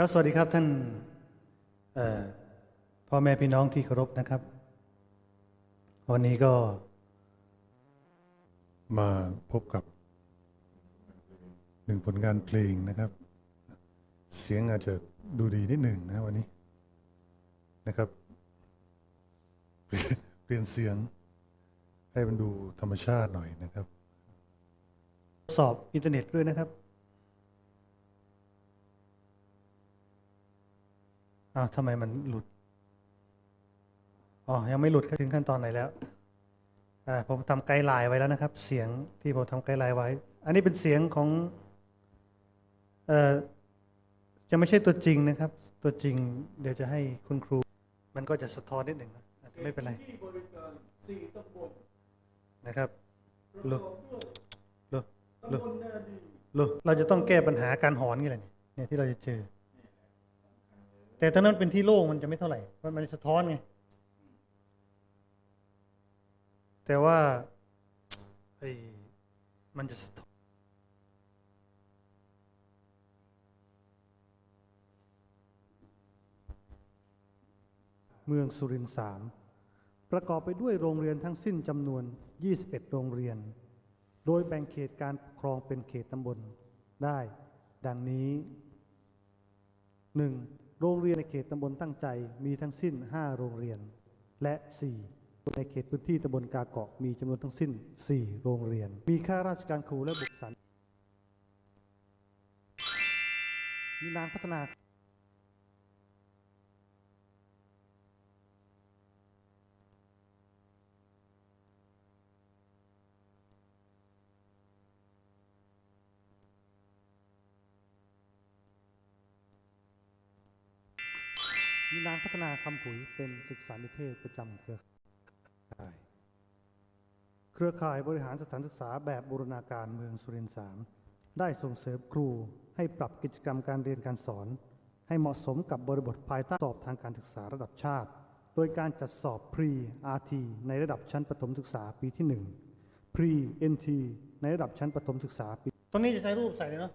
ครับสวัสดีครับท่านเอ่อพ่อแม่พี่น้องที่เคารพนะครับ วันนี้ก็ มาพบกับหนึ่งผลงานเพลงนะครับ เสียงอาจจะดูดีนิดหนึ่งนะวันนี้นะครับ เปลี่ยนเปลี่ยนเสียงให้มันดูธรรมชาติหน่อยนะครับ สอบอินเทอร์เน็ตด้วยนะครับ อ้าวทำไมมันหลุด อ๋อ ยังไม่หลุดถึงขั้นตอนไหนแล้วอ่าผมทำไกด์ไลน์ไว้แล้วนะครับ เสียงที่ผมทำไกด์ไลน์ไว้ อันนี้เป็นเสียงของ เอ่อ จะไม่ใช่ตัวจริงนะครับ ตัวจริง เดี๋ยวจะให้คุณครู มันก็จะสะท้อนนิดหนึ่งนะอาจจะไม่เป็นไรนะครับประเหรกลนาดีเราจะต้องแก้ปัญหาการหอนนี่แหละเนี่ยเนี่ยที่เราจะเจอ แต่ถ้านั้นเป็นที่โล่งมันจะไม่เท่าไหร่เพราะมันสะท้อนไง แต่ว่าไอ้มันจะสะท้อนเมืองสุรินทร์สามประกอบไปด้วยโรงเรียนทั้งสิ้นจำนวน 21 โรงเรียน โดยแบ่งเขตการปกครองเป็นเขตตำบลได้ ดังนี้ 1. โรงเรียนในเขตตำบลตั้งใจมีทั้งสิ้น 5 โรงเรียน และ 4. ในเขตพื้นที่ตำบลกาเกาะมีจำนวนทั้งสิ้น 4 โรงเรียน มีข้าราชการครูและบุคคลมีนางพัฒนา มีนางพัฒนาคำผุยเป็นศึกษานิเทศประจำเครือข่าย เครือข่ายบริหารสถานศึกษาแบบบูรณาการเมืองสุรินทร์สามได้ส่งเสริมครูให้ปรับกิจกรรมการเรียนการสอน ให้เหมาะสมกับบริบทภายใต้สอบทางการศึกษาระดับชาติ โดยการจัดสอบ Pre RT ในระดับชั้นประถมศึกษาปีที่1 Pre NT ในระดับชั้นประถมศึกษาปีตรงนี้จะใช้รูปใส่เลยเนาะ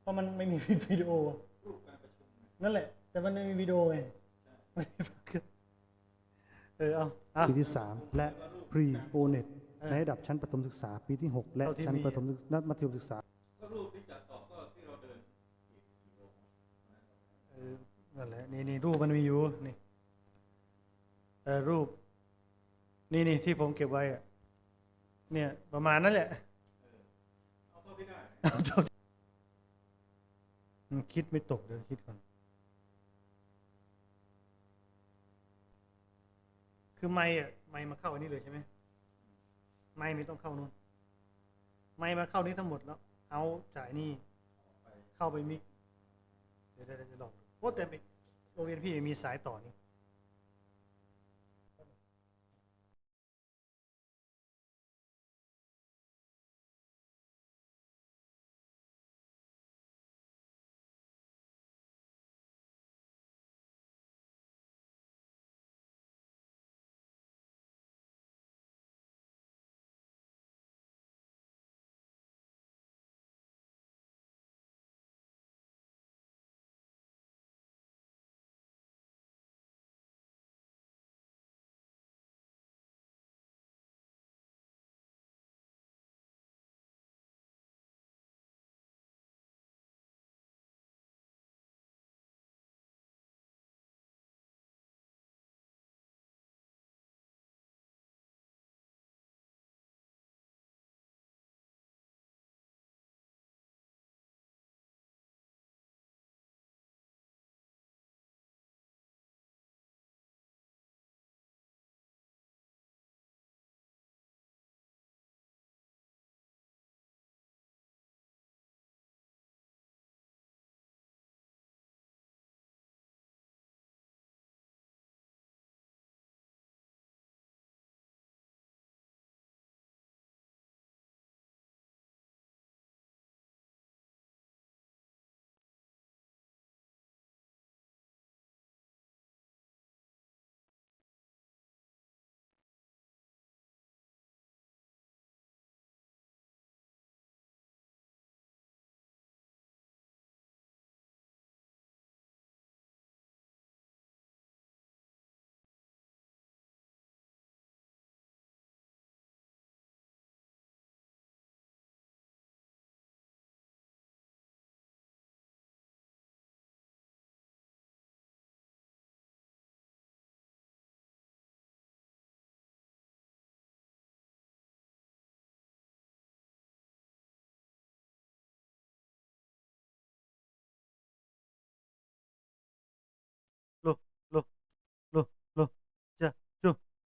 เพราะมันไม่มีวิดีโอนั่นแหละ แต่มันไม่มีวิดีโอไงไม่ได้ฟังเออเอาเอาปีที่ 3 และ Pre O Net ในระดับชั้นประถมศึกษาปีที่ 6 และเท่าที่ชั้นมี ประถมศึกษามัธยมศึกษา ก็รูปที่จัดสอบก็ที่เราเดินกี่กิโลเออนั่นแหละนี่นี่รูปมันมีอยู่นี่เออรูป นี่นี่ที่ผมเก็บไว้อะเนี่ย ประมาณนั้นแหละเอาเท่าที่ได้เอาเท่าอืมคิดไม่ตกเดี๋ยวคิดก่อน คือไม่อะไม่มาเข้าอันนี้เลยใช่ไหมไม่ไม่ต้องเข้านู่นไม่มาเข้านี้ทั้งหมดแล้ว เอาจ่ายนี่เข้าไปมิกเดี๋ยวเดี๋ยวจะลองโอ้แต่โรงเรียนพี่มีสายต่อนี่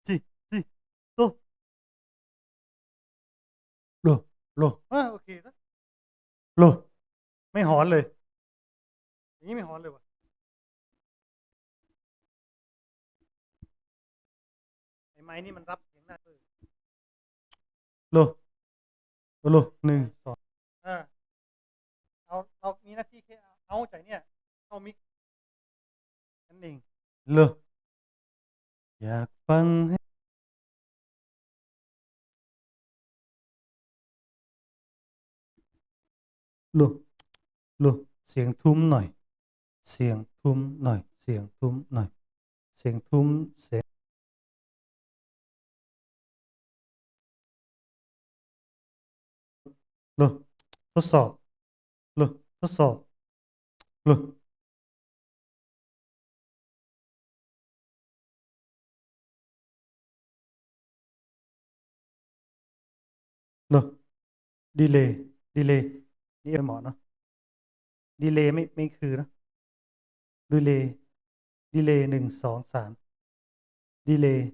Sí, sí. Lo. Lo. Lo. อ่าโอเคนะ Lo. ไม่หอนเลย อย่างนี้ไม่หอนเลยวะไอไม้นี่มันรับเสียงได้เลย Lo. Lo. หนึ่งสองอ่าเอาเรามีหน้าที่แค่เอาใจเนี่ยเอามิกนั่นเอง Lo. อยากฟังให้โลโลเสียงทุ้มหน่อย เสียงทุ้มหน่อย เสียงทุ้มหน่อย เสียงทุ้มเสียงโลทดสอบโลทดสอบโล เนอะดีเลย์ดีเลย์นี่เป็นหมอเนาะดีเลย์ไม่ไม่คือนะดีเลย์ดีเลย์หนึ่งสองสามดีเลย์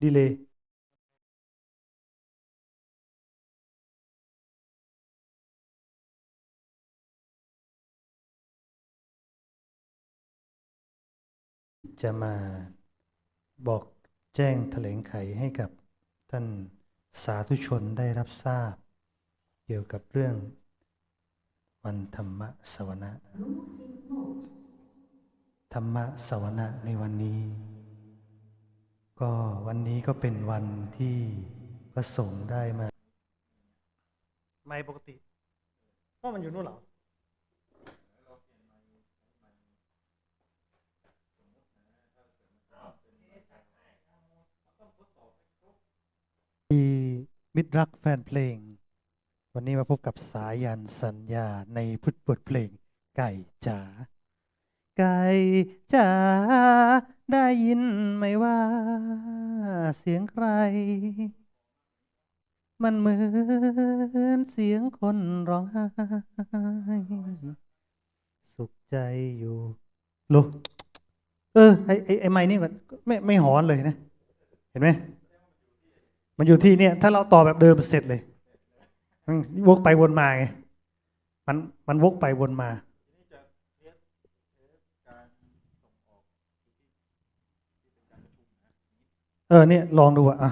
ดีเลย์จะมาบอกแจ้งแถลงไขให้กับท่าน สาธุชนได้รับทราบ เกี่ยวกับเรื่อง วันธรรมสวนะธรรมสวนะในวันนี้ ก็วันนี้ก็เป็นวันที่พระสงฆ์ได้มา ไม่ปกติเพราะมันอยู่นู่นเหรอ มี มิตรรักแฟนเพลง วันนี้มาพบกับสายันสัญญาในพุทธบทเพลงไก่จ๋าไก่จ๋าได้ยินไหมว่า เสียงใคร มันเหมือนเสียงคนร้องไห้สุขใจอยู่โลเออไอไอไอไม้นี่ก่อนไม่ไม่หอนเลยนะ เห็นไหม มันอยู่ที่เนี่ย ถ้าเราต่อแบบเดิมเสร็จเลย มันวกไปวนมาไง มันมันวกไปวนมา เออเนี่ยลองดูอะอะ